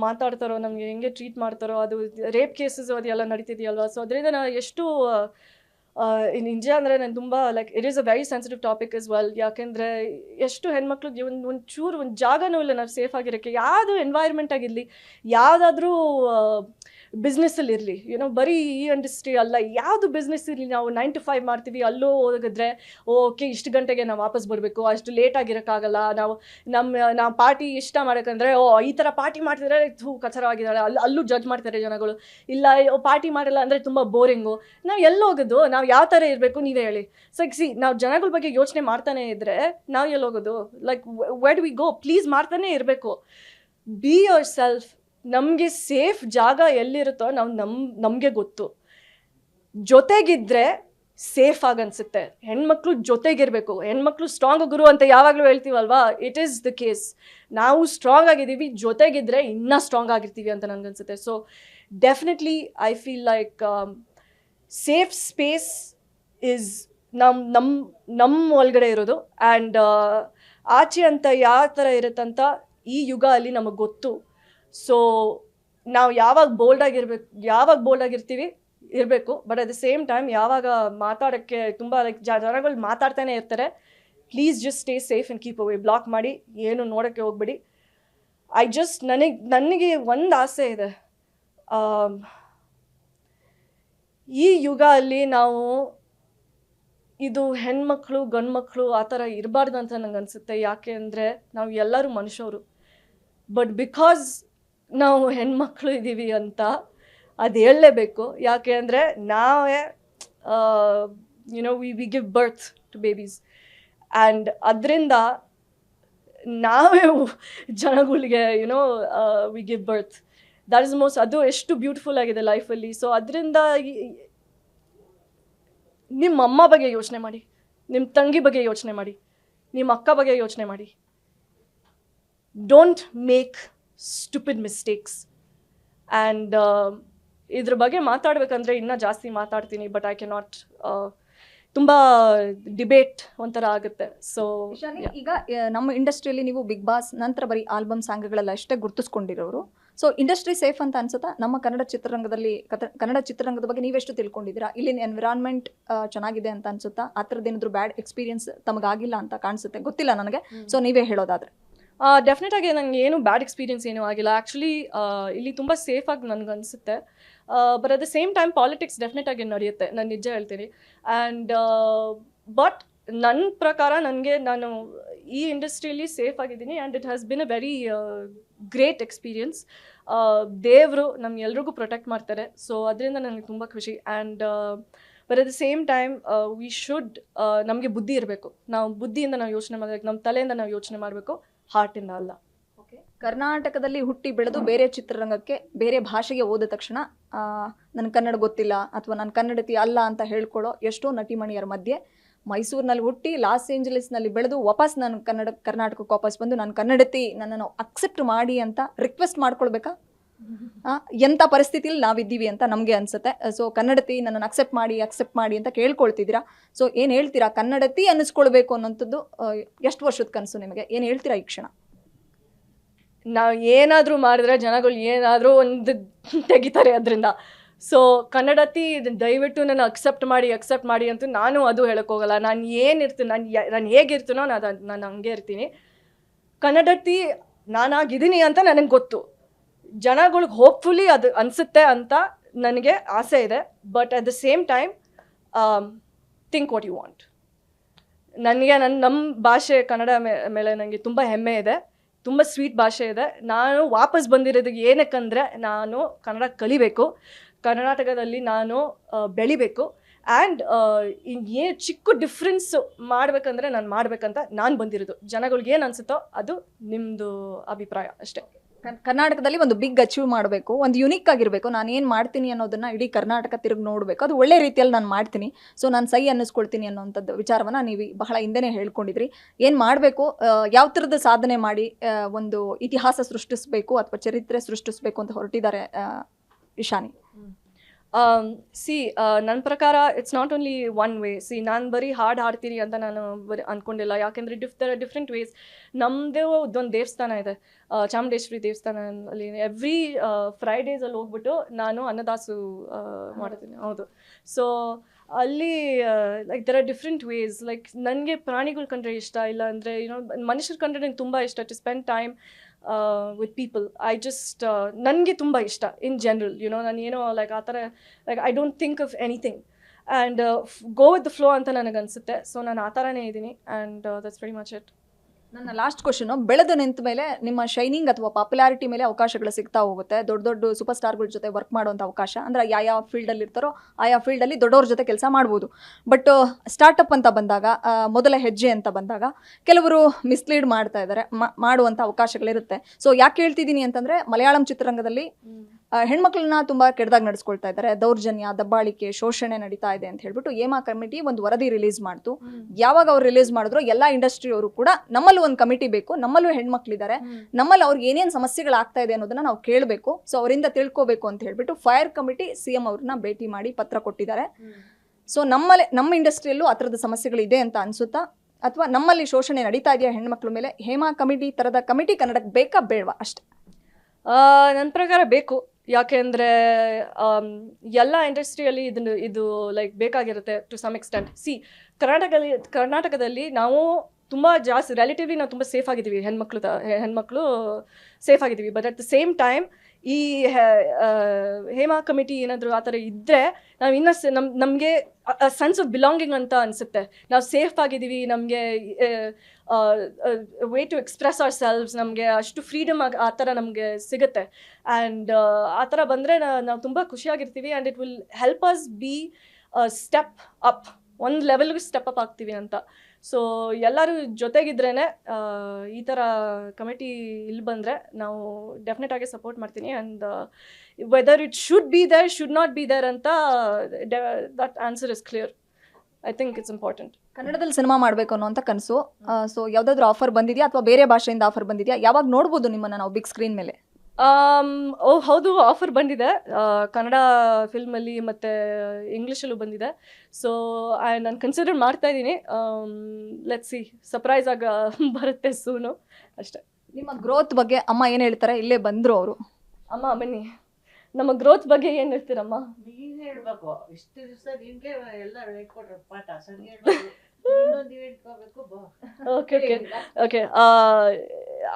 ಮಾತಾಡ್ತಾರೋ, ನಮಗೆ ಹೆಂಗೆ ಟ್ರೀಟ್ ಮಾಡ್ತಾರೋ, ಅದು ರೇಪ್ ಕೇಸಸ್ ಅದೆಲ್ಲ ನಡೀತಿದೆಯಲ್ವಾ? ಸೊ ಅದರಿಂದ ನಾವು ಎಷ್ಟು ಆ, ಇಂಡಿಯಾ ಅಂದರೆ ನಾನು ತುಂಬ like it is a very sensitive topic is well ಯಾಕೆಂದರೆ ಎಷ್ಟು ಹೆಣ್ಮಕ್ಳಿಗೆ ಒಂದು ಒಂದು ಚೂರು ಒಂದು ಜಾಗನೂ ಇಲ್ಲ ನಾವು ಸೇಫ್ ಆಗಿರೋಕ್ಕೆ ಯಾವುದು ಎನ್ವೈರ್ಮೆಂಟ್ ಆಗಿರಲಿ ಯಾವುದಾದ್ರೂ ಬಿಸ್ನೆಸ್ಸಲ್ಲಿ ಇರಲಿ. ಏನೋ ಬರೀ ಈ ಇಂಡಸ್ಟ್ರಿ ಅಲ್ಲ, ಯಾವುದು ಬಿಸ್ನೆಸ್ ಇರಲಿ, ನಾವು ನೈನ್ ಟು ಫೈವ್ ಮಾಡ್ತೀವಿ, ಅಲ್ಲೂ ಹೋಗಿದ್ರೆ, ಓಕೆ, ಇಷ್ಟು ಗಂಟೆಗೆ ನಾವು ವಾಪಸ್ ಬರಬೇಕು, ಅಷ್ಟು ಲೇಟ್ ಆಗಿರೋಕ್ಕಾಗಲ್ಲ, ನಾವು ನಮ್ಮ ನಾವು ಪಾರ್ಟಿ ಇಷ್ಟ ಮಾಡೋಕ್ಕಂದ್ರೆ ಓ, ಈ ಥರ ಪಾರ್ಟಿ ಮಾಡ್ತಿದ್ರೆ, ಥೂ ಕಚರವಾಗಿದ್ದಾಳೆ ಅಲ್ಲಿ ಅಲ್ಲೂ ಜಡ್ಜ್ ಮಾಡ್ತಾರೆ ಜನಗಳು. ಇಲ್ಲ ಪಾರ್ಟಿ ಮಾಡಲ್ಲ ಅಂದರೆ ತುಂಬ ಬೋರಿಂಗು ನಾವು ಎಲ್ಲಿ ಹೋಗೋದು? ನಾವು ಯಾವ ಥರ ಇರಬೇಕು? ನೀವೇ ಹೇಳಿ. ಸೊ ಸಿ ನಾವು ಜನಗಳ ಬಗ್ಗೆ ಯೋಚನೆ ಮಾಡ್ತಾನೆ ಇದ್ದರೆ ನಾವು ಎಲ್ಲಿ ಹೋಗೋದು? Like where'd we go please ಮಾಡ್ತಾನೆ ಇರಬೇಕು. ಬಿ ಯೋರ್ ಸೆಲ್ಫ್ ನಮಗೆ ಸೇಫ್ ಜಾಗ ಎಲ್ಲಿರುತ್ತೋ ನಾವು ನಮ್, ನಮಗೆ ಗೊತ್ತು. ಜೊತೆಗಿದ್ರೆ ಸೇಫ್ ಆಗಿ ಅನ್ಸುತ್ತೆ. ಹೆಣ್ಮಕ್ಳು ಜೊತೆಗಿರಬೇಕು. ಹೆಣ್ಮಕ್ಳು ಸ್ಟ್ರಾಂಗ್ ಗುರು ಅಂತ ಯಾವಾಗಲೂ ಹೇಳ್ತೀವಲ್ವಾ? ಇಟ್ ಈಸ್ ದ ಕೇಸ್ ನಾವು ಸ್ಟ್ರಾಂಗ್ ಆಗಿದ್ದೀವಿ, ಜೊತೆಗಿದ್ರೆ ಇನ್ನೂ ಸ್ಟ್ರಾಂಗ್ ಆಗಿರ್ತೀವಿ ಅಂತ ನನಗನ್ಸುತ್ತೆ so definitely I feel like safe space is ನಮ್ಮ ನಮ್ಮ ನಮ್ಮ ಒಳಗಡೆ ಇರೋದು. ಆ್ಯಂಡ್ ಆಚೆ ಅಂತ ಯಾವ ಥರ ಇರುತ್ತಂತ ಈ ಯುಗ ಅಲ್ಲಿ ನಮಗೆ ಗೊತ್ತು. ಸೊ ನಾವು ಯಾವಾಗ ಬೋಲ್ಡ್ ಆಗಿರ್ಬೇಕು, ಯಾವಾಗ ಬೋಲ್ಡ್ ಆಗಿರ್ತೀವಿ, ಇರಬೇಕು. But at the same time ಯಾವಾಗ ಮಾತಾಡೋಕ್ಕೆ ತುಂಬ ಲೈಕ್ ಜನಗಳು ಮಾತಾಡ್ತಾನೆ ಇರ್ತಾರೆ. Please just stay safe and keep away block ಮಾಡಿ, ಏನು ನೋಡೋಕ್ಕೆ ಹೋಗ್ಬೇಡಿ. ಐ ಜಸ್ಟ್ ನನಗೆ ನನಗೆ ಒಂದು ಆಸೆ ಇದೆ. ಈ ಯುಗ ಅಲ್ಲಿ ನಾವು ಇದು ಹೆಣ್ಮಕ್ಳು, ಗಂಡ್ಮಕ್ಳು ಆ ಥರ ಇರಬಾರ್ದು ಅಂತ ನಂಗೆ ಅನಿಸುತ್ತೆ. ಯಾಕೆ ಅಂದರೆ, ನಾವು ಎಲ್ಲರೂ ಮನುಷ್ಯರು. ಬಟ್ ಬಿಕಾಸ್ ನಾವು ಹೆಣ್ಮಕ್ಳು ಇದ್ದೀವಿ ಅಂತ ಅದು ಹೇಳಲೇಬೇಕು. ಯಾಕೆ ಅಂದರೆ ನಾವೇ you know we we give birth to babies and ಅದರಿಂದ ನಾವೇ ಜನಗಳಿಗೆ you know we give birth that is most ಅದು ಎಷ್ಟು ಬ್ಯೂಟಿಫುಲ್ ಆಗಿದೆ ಲೈಫಲ್ಲಿ ಸೊ ಅದರಿಂದ ನಿಮ್ಮ ಅಮ್ಮ ಬಗ್ಗೆ ಯೋಚನೆ ಮಾಡಿ. ನಿಮ್ಮ ತಂಗಿ ಬಗ್ಗೆ ಯೋಚನೆ ಮಾಡಿ. ನಿಮ್ಮ ಅಕ್ಕ ಬಗ್ಗೆ ಯೋಚನೆ ಮಾಡಿ. Don't make stupid mistakes and ಇದ್ರ ಬಗ್ಗೆ ಮಾತಾಡ್ಬೇಕಂದ್ರೆ ಇನ್ನೂ ಜಾಸ್ತಿ ಮಾತಾಡ್ತೀನಿ ಬಟ್ ಐ ಕೆ ನಾಟ್ ತುಂಬ ಡಿಬೇಟ್ ಒಂಥರ ಆಗುತ್ತೆ. ಸೊ ಈಗ ನಮ್ಮ ಇಂಡಸ್ಟ್ರಿಯಲ್ಲಿ ನೀವು ಬಿಗ್ ಬಾಸ್ ನಂತರ ಬರೀ ಆಲ್ಬಮ್ ಸಾಂಗ್ಗಳೆಲ್ಲ ಅಷ್ಟೇ ಗುರುತಿಸ್ಕೊಂಡಿರೋರು. ಸೊ ಇಂಡಸ್ಟ್ರಿ ಸೇಫ್ ಅಂತ ಅನ್ಸುತ್ತಾ? ನಮ್ಮ ಕನ್ನಡ ಚಿತ್ರರಂಗದಲ್ಲಿ ಕನ್ನಡ ಚಿತ್ರರಂಗದ ಬಗ್ಗೆ ನೀವೆಷ್ಟು ತಿಳ್ಕೊಂಡಿದ್ದೀರಾ? ಇಲ್ಲಿನ ಎನ್ವಿರಾನ್ಮೆಂಟ್ ಚೆನ್ನಾಗಿದೆ ಅಂತ ಅನ್ಸುತ್ತಾ? ಆ ಥರದ್ದು ಏನಾದರೂ ಬ್ಯಾಡ್ ಎಕ್ಸ್ಪೀರಿಯನ್ಸ್ ತಮಗಾಗಿಲ್ಲ ಅಂತ ಕಾಣಿಸುತ್ತೆ? ಗೊತ್ತಿಲ್ಲ ನನಗೆ. ಸೊ ನೀವೇ ಹೇಳೋದಾದ್ರೆ. ಡೆಫಿನೆಟ್ ಆಗಿ ನನಗೆ ಏನು ಬ್ಯಾಡ್ ಎಕ್ಸ್ಪೀರಿಯನ್ಸ್ ಏನೂ ಆಗಿಲ್ಲ. ಆ್ಯಕ್ಚುಲಿ ಇಲ್ಲಿ ತುಂಬ ನನಗೆ ಅನಿಸುತ್ತೆ. But at the same time politics definite ಆಗಿ ನಡೆಯುತ್ತೆ. ನಾನು ನಿಜ ಹೇಳ್ತೀನಿ. ಆ್ಯಂಡ್ ಬಟ್ ನನ್ನ ಪ್ರಕಾರ ನನಗೆ ನಾನು ಈ ಇಂಡಸ್ಟ್ರಿಯಲ್ಲಿ ಸೇಫ್ ಆಗಿದ್ದೀನಿ and it has been a very great experience ದೇವರು ನಮ್ಮ ಎಲ್ರಿಗೂ ಪ್ರೊಟೆಕ್ಟ್ ಮಾಡ್ತಾರೆ. ಸೊ ಅದರಿಂದ ನನಗೆ ತುಂಬ ಖುಷಿ. And but at the same time we should ನಮಗೆ ಬುದ್ಧಿ ಇರಬೇಕು. ನಾವು ಬುದ್ಧಿಯಿಂದ ನಾವು ಯೋಚನೆ ಮಾಡಬೇಕು. ನಮ್ಮ ತಲೆಯಿಂದ ನಾವು ಯೋಚನೆ ಮಾಡಬೇಕು. ಹಾರ್ಟಿಂದ ಅಲ್ಲ. ಕರ್ನಾಟಕದಲ್ಲಿ ಹುಟ್ಟಿ ಬೆಳೆದು ಬೇರೆ ಚಿತ್ರರಂಗಕ್ಕೆ ಬೇರೆ ಭಾಷೆಗೆ ಹೋದ ತಕ್ಷಣ ನನ್ನ ಕನ್ನಡ ಗೊತ್ತಿಲ್ಲ ಅಥವಾ ನಾನು ಕನ್ನಡತಿ ಅಲ್ಲ ಅಂತ ಹೇಳ್ಕೊಳ್ಳೋ ಎಷ್ಟೋ ನಟಿಮಣಿಯರ ಮಧ್ಯೆ ಮೈಸೂರಿನಲ್ಲಿ ಹುಟ್ಟಿ ಲಾಸ್ ಏಂಜಲೀಸ್ನಲ್ಲಿ ಬೆಳೆದು ವಾಪಸ್ ನಾನು ಕನ್ನಡ, ಕರ್ನಾಟಕಕ್ಕೆ ವಾಪಸ್ ಬಂದು ನಾನು ಕನ್ನಡತಿ ನನ್ನನ್ನು ಅಕ್ಸೆಪ್ಟ್ ಮಾಡಿ ಅಂತ ರಿಕ್ವೆಸ್ಟ್ ಮಾಡ್ಕೊಳ್ಬೇಕಾ? ಎಂಥ ಪರಿಸ್ಥಿತಿಲಿ ನಾವಿದ್ದೀವಿ ಅಂತ ನಮಗೆ ಅನ್ಸುತ್ತೆ. ಸೊ ಕನ್ನಡತಿ ನನ್ನನ್ನು ಅಕ್ಸೆಪ್ಟ್ ಮಾಡಿ ಅಕ್ಸೆಪ್ಟ್ ಮಾಡಿ ಅಂತ ಕೇಳ್ಕೊಳ್ತಿದ್ದೀರಾ? ಸೊ ಏನು ಹೇಳ್ತೀರಾ? ಕನ್ನಡತಿ ಅನ್ನಿಸ್ಕೊಳ್ಬೇಕು ಅನ್ನೋಂಥದ್ದು ಎಷ್ಟು ವರ್ಷದ ಕನಸು ನಿಮಗೆ? ಏನು ಹೇಳ್ತೀರಾ ಈ ಕ್ಷಣ? ನಾವು ಏನಾದರೂ ಮಾಡಿದ್ರೆ ಜನಗಳು ಏನಾದರೂ ಒಂದು ತೆಗಿತಾರೆ ಅದರಿಂದ. ಸೊ ಕನ್ನಡತಿ ದಯವಿಟ್ಟು ನಾನು ಅಕ್ಸೆಪ್ಟ್ ಮಾಡಿ ಅಕ್ಸೆಪ್ಟ್ ಮಾಡಿ ಅಂತ ನಾನು ಅದು ಹೇಳೋಕ್ಕೋಗಲ್ಲ ನಾನು ಏನಿರ್ತೀನಿ ನಾನು ನಾನು ಹೇಗಿರ್ತೀನೋ ನಾನು ನಾನು ಹಂಗೆ ಇರ್ತೀನಿ. ಕನ್ನಡತಿ ನಾನಾಗಿದ್ದೀನಿ ಅಂತ ನನಗೆ ಗೊತ್ತು. ಜನಗಳಿಗೆ ಹೋಪ್ಫುಲಿ ಅದು ಅನಿಸುತ್ತೆ ಅಂತ ನನಗೆ ಆಸೆ ಇದೆ. But at the same time think what you want ನನಗೆ ನನ್ನ ನಮ್ಮ ಭಾಷೆ ಕನ್ನಡ ಮೇಲೆ ನನಗೆ ತುಂಬ ಹೆಮ್ಮೆ ಇದೆ. ತುಂಬ ಸ್ವೀಟ್ ಭಾಷೆ ಇದೆ. ನಾನು ವಾಪಸ್ ಬಂದಿರೋದು ಏನಕ್ಕಂದರೆ ನಾನು ಕನ್ನಡ ಕಲಿಬೇಕು. ಕರ್ನಾಟಕದಲ್ಲಿ ನಾನು ಬೆಳಿಬೇಕು. ಆ್ಯಂಡ್ ಏನು ಚಿಕ್ಕ ಡಿಫ್ರೆನ್ಸು ಮಾಡಬೇಕಂದ್ರೆ ನಾನು ಮಾಡಬೇಕಂತ ನಾನು ಬಂದಿರೋದು. ಜನಗಳಿಗೆ ಏನು ಅನ್ಸುತ್ತೋ ಅದು ನಿಮ್ಮದು ಅಭಿಪ್ರಾಯ ಅಷ್ಟೇ. ಕರ್ನಾಟಕದಲ್ಲಿ ಒಂದು ಬಿಗ್ ಅಚೀವ್ ಮಾಡಬೇಕು, ಒಂದು ಯುನಿಕ್ ಆಗಿರಬೇಕು. ನಾನು ಏನು ಮಾಡ್ತೀನಿ ಅನ್ನೋದನ್ನ ಇಡೀ ಕರ್ನಾಟಕ ತಿರುಗಿ ನೋಡಬೇಕು. ಅದು ಒಳ್ಳೆ ರೀತಿಯಲ್ಲಿ ನಾನು ಮಾಡ್ತೀನಿ. ಸೊ ನಾನು ಸೈ ಅನ್ನಿಸ್ಕೊಳ್ತೀನಿ ಅನ್ನೋಂಥದ್ದು ವಿಚಾರವನ್ನು ನೀವು ಬಹಳ ಹಿಂದೆನೇ ಹೇಳ್ಕೊಂಡಿದ್ರಿ. ಏನು ಮಾಡಬೇಕು? ಯಾವ ಥರದ ಸಾಧನೆ ಮಾಡಿ ಒಂದು ಇತಿಹಾಸ ಸೃಷ್ಟಿಸಬೇಕು ಅಥವಾ ಚರಿತ್ರೆ ಸೃಷ್ಟಿಸಬೇಕು ಅಂತ ಹೊರಟಿದ್ದಾರೆ ಇಶಾನಿ ಸಿ ನನ್ನ ಪ್ರಕಾರ it's not only one way see ನಾನು ಬರೀ ಹಾಡು ಹಾಡ್ತೀನಿ ಅಂತ ನಾನು ಬರೀ ಅಂದ್ಕೊಂಡಿಲ್ಲ ಯಾಕೆಂದರೆ ಡಿಫ್ ದರ್ ಡಿಫ್ರೆಂಟ್ ವೇಸ್ ನಮ್ಮದೇ ಒಂದು ದೇವಸ್ಥಾನ ಇದೆ. ಚಾಮುಂಡೇಶ್ವರಿ ದೇವಸ್ಥಾನ ಅಲ್ಲಿ ಎವ್ರಿ ಫ್ರೈಡೇಸಲ್ಲಿ ಹೋಗ್ಬಿಟ್ಟು ನಾನು ಅನ್ನದಾಸು ಮಾಡ್ತೀನಿ. ಹೌದು. ಸೊ ಅಲ್ಲಿ like there are different ways like ನನಗೆ ಪ್ರಾಣಿಗಳು ಕಂಡ್ರೆ ಇಷ್ಟ. ಇಲ್ಲ ಅಂದರೆ ಯುನೋ ಮನುಷ್ಯರು ಕಂಡ್ರೆ ನಂಗೆ ತುಂಬ ಇಷ್ಟ. To spend time with people I just ನನಗೆ ತುಂಬ ಇಷ್ಟ ಇನ್ ಜನರಲ್ ಯುನೋ ನಾನು ಏನೋ ಲೈಕ್ ಆ ಥರ like I don't think of anything and go with the flow ಅಂತ ನನಗೆ ಅನಿಸುತ್ತೆ ಸೊ ನಾನು ಆ ಥರನೇ ಇದ್ದೀನಿ. And that's very much it ನನ್ನ ಲಾಸ್ಟ್ ಕ್ವಶನ್ ಬೆಳೆದು ನಿಂತ ಮೇಲೆ ನಿಮ್ಮ ಶೈನಿಂಗ್ ಅಥವಾ ಪಾಪ್ಯುಲಾರಿಟಿ ಮೇಲೆ ಅವಕಾಶಗಳು ಸಿಗ್ತಾ ಹೋಗುತ್ತೆ. ದೊಡ್ಡ ದೊಡ್ಡ ಸೂಪರ್ ಸ್ಟಾರ್ಗಳ ಜೊತೆ ವರ್ಕ್ ಮಾಡುವಂಥ ಅವಕಾಶ. ಅಂದ್ರೆ ಯಾವ ಫೀಲ್ಡಲ್ಲಿ ಇರ್ತಾರೋ ಆಯಾ ಫೀಲ್ಡಲ್ಲಿ ದೊಡ್ಡವ್ರ ಜೊತೆ ಕೆಲಸ ಮಾಡ್ಬೋದು. ಬಟ್ ಸ್ಟಾರ್ಟಪ್ ಅಂತ ಬಂದಾಗ ಮೊದಲ ಹೆಜ್ಜೆ ಅಂತ ಬಂದಾಗ ಕೆಲವರು ಮಿಸ್ಲೀಡ್ ಮಾಡ್ತಾ ಇದ್ದಾರೆ ಮಾಡುವಂಥ ಅವಕಾಶಗಳಿರುತ್ತೆ. ಸೊ ಯಾಕೆ ಹೇಳ್ತಿದ್ದೀನಿ ಅಂತಂದ್ರೆ ಮಲಯಾಳಂ ಚಿತ್ರರಂಗದಲ್ಲಿ ಹೆಣ್ಮಕ್ಳನ್ನ ತುಂಬಾ ಕೆಡ್ದಾಗ ನಡೆಸ್ಕೊಳ್ತಾ ಇದ್ದಾರೆ. ದೌರ್ಜನ್ಯ ದಬ್ಬಾಳಿಕೆ ಶೋಷಣೆ ನಡೀತಾ ಇದೆ ಅಂತ ಹೇಳ್ಬಿಟ್ಟು ಏಮಾ ಕಮಿಟಿ ಒಂದು ವರದಿ ರಿಲೀಸ್ ಮಾಡ್ತು. ಯಾವಾಗ ಅವ್ರು ರಿಲೀಸ್ ಮಾಡಿದ್ರು ಎಲ್ಲಾ ಇಂಡಸ್ಟ್ರಿಯವರು ಕೂಡ ನಮ್ಮಲ್ಲೂ ಒಂದು ಕಮಿಟಿ ಬೇಕು ನಮ್ಮಲ್ಲೂ ಹೆಣ್ಮಕ್ಳಿದ್ದಾರೆ ನಮ್ಮಲ್ಲಿ ಅವ್ರಿಗೆ ಏನೇನು ಸಮಸ್ಯೆಗಳಾಗ್ತಾ ಇದೆ ಅನ್ನೋದನ್ನ ನಾವು ಕೇಳಬೇಕು. ಸೊ ಅವರಿಂದ ತಿಳ್ಕೋಬೇಕು ಅಂತ ಹೇಳ್ಬಿಟ್ಟು ಫೈರ್ ಕಮಿಟಿ ಸಿ ಎಂ ಅವ್ರನ್ನ ಭೇಟಿ ಮಾಡಿ ಪತ್ರ ಕೊಟ್ಟಿದ್ದಾರೆ. ಸೊ ನಮ್ಮಲ್ಲಿ ನಮ್ಮ ಇಂಡಸ್ಟ್ರಿಯಲ್ಲೂ ಆ ಥರದ ಸಮಸ್ಯೆಗಳಿದೆ ಅಂತ ಅನ್ಸುತ್ತಾ? ಅಥವಾ ನಮ್ಮಲ್ಲಿ ಶೋಷಣೆ ನಡೀತಾ ಇದೆಯಾ ಹೆಣ್ಮಕ್ಳ ಮೇಲೆ? ಹೇಮಾ ಕಮಿಟಿ ತರದ ಕಮಿಟಿ ಕನ್ನಡಕ್ಕೆ ಬೇಕಾ ಬೇಡವಾ? ಅಷ್ಟೇ. ನನ್ನ ಪ್ರಕಾರ ಬೇಕು. ಯಾಕೆ ಅಂದರೆ ಎಲ್ಲ ಇಂಡಸ್ಟ್ರಿಯಲ್ಲಿ ಇದನ್ನು, ಇದು ಲೈಕ್ ಬೇಕಾಗಿರುತ್ತೆ ಟು ಸಮ್ ಎಕ್ಸ್ಟೆಂಟ್ ಸಿ ಕರ್ನಾಟಕದಲ್ಲಿ ಕರ್ನಾಟಕದಲ್ಲಿ ನಾವು ತುಂಬ ಜಾಸ್ತಿ ರಿಲೇಟಿವ್ಲಿ ನಾವು ತುಂಬ ಸೇಫ್ ಆಗಿದ್ದೀವಿ. ಹೆಣ್ಮಕ್ಳು ತ- ಹೆಣ್ಮಕ್ಳು ಸೇಫ್ ಆಗಿದ್ದೀವಿ. But at the same time ಈ ಹೇಮಾ ಕಮಿಟಿ ಏನಾದರೂ ಆ ಥರ ಇದ್ದರೆ ನಾವು ಇನ್ನೂ ನಮ್, ನಮಗೆ ಸೆನ್ಸ್ ಆಫ್ ಬಿಲಾಂಗಿಂಗ್ ಅಂತ ಅನಿಸುತ್ತೆ. ನಾವು ಸೇಫ್ ಆಗಿದ್ದೀವಿ ನಮಗೆ way to express ourselves ನಮಗೆ ಅಷ್ಟು ಫ್ರೀಡಮ್ ಆಗಿ, ಆ ಥರ ನಮಗೆ ಸಿಗುತ್ತೆ. ಆ್ಯಂಡ್ ಆ ಥರ ಬಂದರೆ ನಾವು ತುಂಬ ಖುಷಿಯಾಗಿರ್ತೀವಿ and it will help us be step up ಒಂದು ಲೆವೆಲ್ಗೆ ಸ್ಟೆಪ್ ಅಪ್ ಆಗ್ತೀವಿ ಅಂತ. ಸೊ ಎಲ್ಲರೂ ಜೊತೆಗಿದ್ರೇ ಈ ಥರ ಕಮಿಟಿ ಇಲ್ಲಿ ಬಂದರೆ ನಾವು ಡೆಫಿನೆಟ್ ಆಗಿ ಸಪೋರ್ಟ್ ಮಾಡ್ತೀನಿ and whether it should be there should not be there ಅಂತ that answer is clear I think it's important ಕನ್ನಡದಲ್ಲಿ ಸಿನಿಮಾ ಮಾಡಬೇಕು ಅನ್ನೋಂಥ ಕನಸು. ಸೊ ಯಾವುದಾದ್ರೂ ಆಫರ್ ಬಂದಿದೆಯಾ ಅಥವಾ ಬೇರೆ ಭಾಷೆಯಿಂದ ಆಫರ್ ಬಂದಿದೆಯಾ? ಯಾವಾಗ ನೋಡ್ಬೋದು ನಿಮ್ಮನ್ನು ನಾವು ಬಿಗ್ ಸ್ಕ್ರೀನ್ ಮೇಲೆ? ಓ ಹೌದು ಆಫರ್ ಬಂದಿದೆ. ಕನ್ನಡ ಫಿಲ್ಮಲ್ಲಿ ಮತ್ತು ಇಂಗ್ಲೀಷಲ್ಲೂ ಬಂದಿದೆ. ಸೊ ನಾನು ಕನ್ಸಿಡರ್ ಮಾಡ್ತಾ ಇದ್ದೀನಿ. ಲೆಟ್ ಸಿ ಸರ್ಪ್ರೈಸ್ ಆಗ ಬರುತ್ತೆ ಸೂನು ಅಷ್ಟೇ. ನಿಮ್ಮ ಗ್ರೋತ್ ಬಗ್ಗೆ ಅಮ್ಮ ಏನು ಹೇಳ್ತಾರೆ? ಇಲ್ಲೇ ಬಂದರು ಅವರು. ಅಮ್ಮ ಬನ್ನಿ. ನಮ್ಮ ಗ್ರೋತ್ ಬಗ್ಗೆ ಏನು ಹೇಳ್ತೀರಮ್ಮ? ನೀನು ಹೇಳಬೇಕು. ಇಷ್ಟು ದಿವಸ ನಿಮಗೆ ಎಲ್ಲ ಹೇಳ್ಕೊಟ್ರು ಪಾಠ. ಸರಿ ಓಕೆ ಓಕೆ ಓಕೆ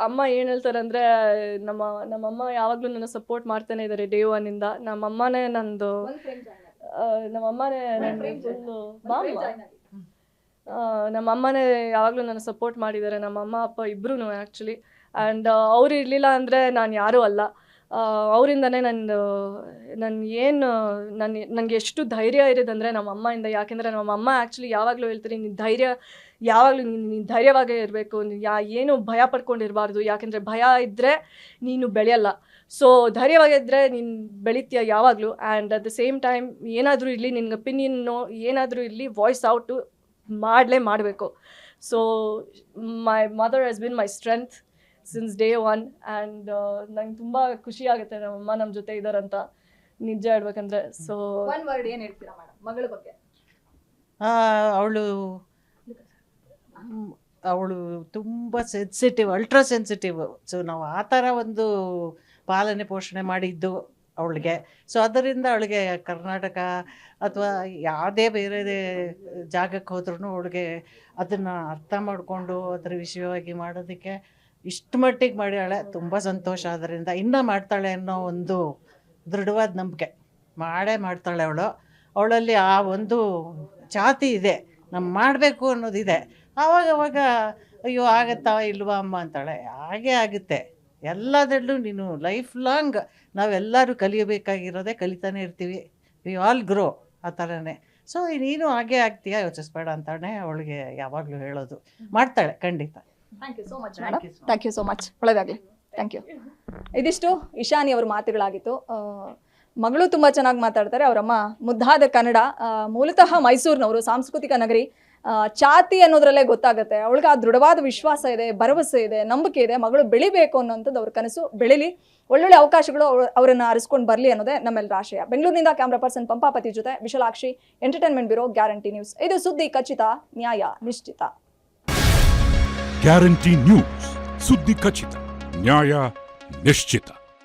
ಅಮ್ಮ ಏನು ಹೇಳ್ತಾರೆ ಅಂದರೆ ನಮ್ಮ ನಮ್ಮಮ್ಮ ಯಾವಾಗಲೂ ನನ್ನ ಸಪೋರ್ಟ್ ಮಾಡ್ತಾನೆ ಇದ್ದಾರೆ ಡೇ ಒನ್ನಿಂದ ನಮ್ಮಮ್ಮನೇ ನಂದು ನಮ್ಮ ನಮ್ಮಮ್ಮನೇ ನನ್ನ ಫುಲ್ಲು ನಮ್ಮಮ್ಮನೇ ಆ, ನಮ್ಮ ಅಮ್ಮನೇ ಯಾವಾಗಲೂ ನನ್ನ ಸಪೋರ್ಟ್ ಮಾಡಿದ್ದಾರೆ ನಮ್ಮ ಅಮ್ಮ ಅಪ್ಪ ಇಬ್ಬರೂ ಆ್ಯಕ್ಚುಲಿ ಆ್ಯಂಡ್ ಅವ್ರು ಇರಲಿಲ್ಲ ಅಂದರೆ ನಾನು ಯಾರೂ ಅಲ್ಲ. ಅವರಿಂದನೇ ನಂದು ನನ್ನ ಏನು ನನ್ನ ನನಗೆ ಎಷ್ಟು ಧೈರ್ಯ ಇರೋದಂದ್ರೆ ನಮ್ಮ ಅಮ್ಮಯಿಂದ ಯಾಕೆಂದರೆ ನಮ್ಮ ಅಮ್ಮ ಆ್ಯಕ್ಚುಲಿ ಯಾವಾಗಲೂ ಹೇಳ್ತಾರೆ ನೀನು ಧೈರ್ಯ ಯಾವಾಗಲೂ ನೀನು ನೀನು ಧೈರ್ಯವಾಗೇ ಇರಬೇಕು. ಯಾ ಏನು ಭಯ ಪಡ್ಕೊಂಡಿರಬಾರ್ದು. ಯಾಕೆಂದರೆ ಭಯ ಇದ್ದರೆ ನೀನು ಬೆಳೆಯಲ್ಲ. ಸೊ ಧೈರ್ಯವಾಗಿದ್ದರೆ ನೀನು ಬೆಳಿತೀಯ ಯಾವಾಗಲೂ. And at the same time ಏನಾದರೂ ಇರಲಿ ನಿನ್ನ ಒಪಿನಿಯನ್ನು ಏನಾದರೂ ಇರಲಿ ವಾಯ್ಸ್ ಔಟು ಮಾಡಲೇ ಮಾಡಬೇಕು. So my mother has been my strength since day one and ನಂಗೆ ತುಂಬ ಖುಷಿ ಆಗುತ್ತೆ ನಮ್ಮಮ್ಮ ನಮ್ಮ ಜೊತೆ ಇದ್ದಾರಂತ ನಿಜ ಹೇಳ್ಬೇಕಂದ್ರೆ ಸೊ ಒನ್ ವರ್ಡ್ ಏನು ಹೇಳ್ತೀರಾ ಮೇಡಮ್ ಮಗಳ ಬಗ್ಗೆ. ಅವಳು ಅವಳು ತುಂಬ ಸೆನ್ಸಿಟಿವ್ ಅಲ್ಟ್ರಾ ಸೆನ್ಸಿಟಿವ್ ಸೊ ನಾವು ಆ ಥರ ಒಂದು ಪಾಲನೆ ಪೋಷಣೆ ಮಾಡಿದ್ದು ಅವಳಿಗೆ. ಸೊ ಅದರಿಂದ ಅವಳಿಗೆ ಕರ್ನಾಟಕ ಅಥವಾ ಯಾವುದೇ ಬೇರೆ ಜಾಗಕ್ಕೆ ಹೋದ್ರೂ ಅವಳಿಗೆ ಅದನ್ನು ಅರ್ಥ ಮಾಡಿಕೊಂಡು ಅದರ ವಿಷಯವಾಗಿ ಮಾಡೋದಕ್ಕೆ ಇಷ್ಟು ಮಟ್ಟಿಗೆ ಮಾಡ್ಯಾಳೆ. ತುಂಬ ಸಂತೋಷ ಅದರಿಂದ ಇನ್ನೂ ಮಾಡ್ತಾಳೆ ಅನ್ನೋ ಒಂದು ದೃಢವಾದ ನಂಬಿಕೆ. ಮಾಡೇ ಮಾಡ್ತಾಳೆ ಅವಳು. ಅವಳಲ್ಲಿ ಆ ಒಂದು ಜಾತಿ ಇದೆ. ನಮ್ಮ ಮಾಡಬೇಕು ಅನ್ನೋದಿದೆ. ಆವಾಗ ಅವಾಗ ಅಯ್ಯೋ ಆಗತ್ತಾ ಇಲ್ವಾ ಅಮ್ಮ? ಅಂತಾಳೆ. ಹಾಗೆ ಆಗುತ್ತೆ. ಎಲ್ಲದರಲ್ಲೂ ನೀನು ಲೈಫ್ ಲಾಂಗ್ ನಾವೆಲ್ಲರೂ ಕಲಿಯಬೇಕಾಗಿರೋದೇ ಕಲಿತಾನೆ ಇರ್ತೀವಿ. ವಿ ಆಲ್ ಗ್ರೋ ಆ ಥರನೇ. ಸೊ ನೀನು ಹಾಗೆ ಆಗ್ತೀಯಾ? ಯೋಚಿಸ್ಬೇಡ ಅಂತಾನೆ ಅವಳಿಗೆ ಯಾವಾಗಲೂ ಹೇಳೋದು. ಮಾಡ್ತಾಳೆ ಖಂಡಿತ. Thank you so much thank you so much ಒಳ್ಳೆಯದಾಗಲಿ ಥ್ಯಾಂಕ್ ಯು ಇದಿಷ್ಟು ಇಶಾನಿ ಅವ್ರ ಮಾತುಗಳಾಗಿತ್ತು. ಆ, ಮಗಳು ತುಂಬ ಚೆನ್ನಾಗಿ ಮಾತಾಡ್ತಾರೆ. ಅವರಮ್ಮ ಮುದ್ದಾದ ಕನ್ನಡ ಮೂಲತಃ ಮೈಸೂರಿನವರು ಸಾಂಸ್ಕೃತಿಕ ನಗರಿ ಚಾತಿ ಅನ್ನೋದ್ರಲ್ಲೇ ಗೊತ್ತಾಗುತ್ತೆ. ಅವಳಿಗೆ ಆ ದೃಢವಾದ ವಿಶ್ವಾಸ ಇದೆ, ಭರವಸೆ ಇದೆ, ನಂಬಿಕೆ ಇದೆ, ಮಗಳು ಬೆಳಿಬೇಕು ಅನ್ನೋಂಥದ್ದು ಅವ್ರ ಕನಸು ಬೆಳಿಲಿ. ಒಳ್ಳೊಳ್ಳೆ ಅವಕಾಶಗಳು ಅವರನ್ನು ಅರಿಸ್ಕೊಂಡು ಬರಲಿ ಅನ್ನೋದೇ ನಮ್ಮೆಲ್ಲರ ಆಶಯ. ಬೆಂಗಳೂರಿನಿಂದ ಕ್ಯಾಮ್ರಾ ಪರ್ಸನ್ ಪಂಪಾಪತಿ ಜೊತೆ Vishalakshi, entertainment bureau guarantee news. ಇದು ಸುದ್ದಿ, ಖಚಿತ, ನ್ಯಾಯ, ನಿಶ್ಚಿತ. ಗ್ಯಾರಂಟಿ ನ್ಯೂಸ್, ಸುದ್ದಿ, ಖಚಿತ, ನ್ಯಾಯ, ನಿಶ್ಚಿತ.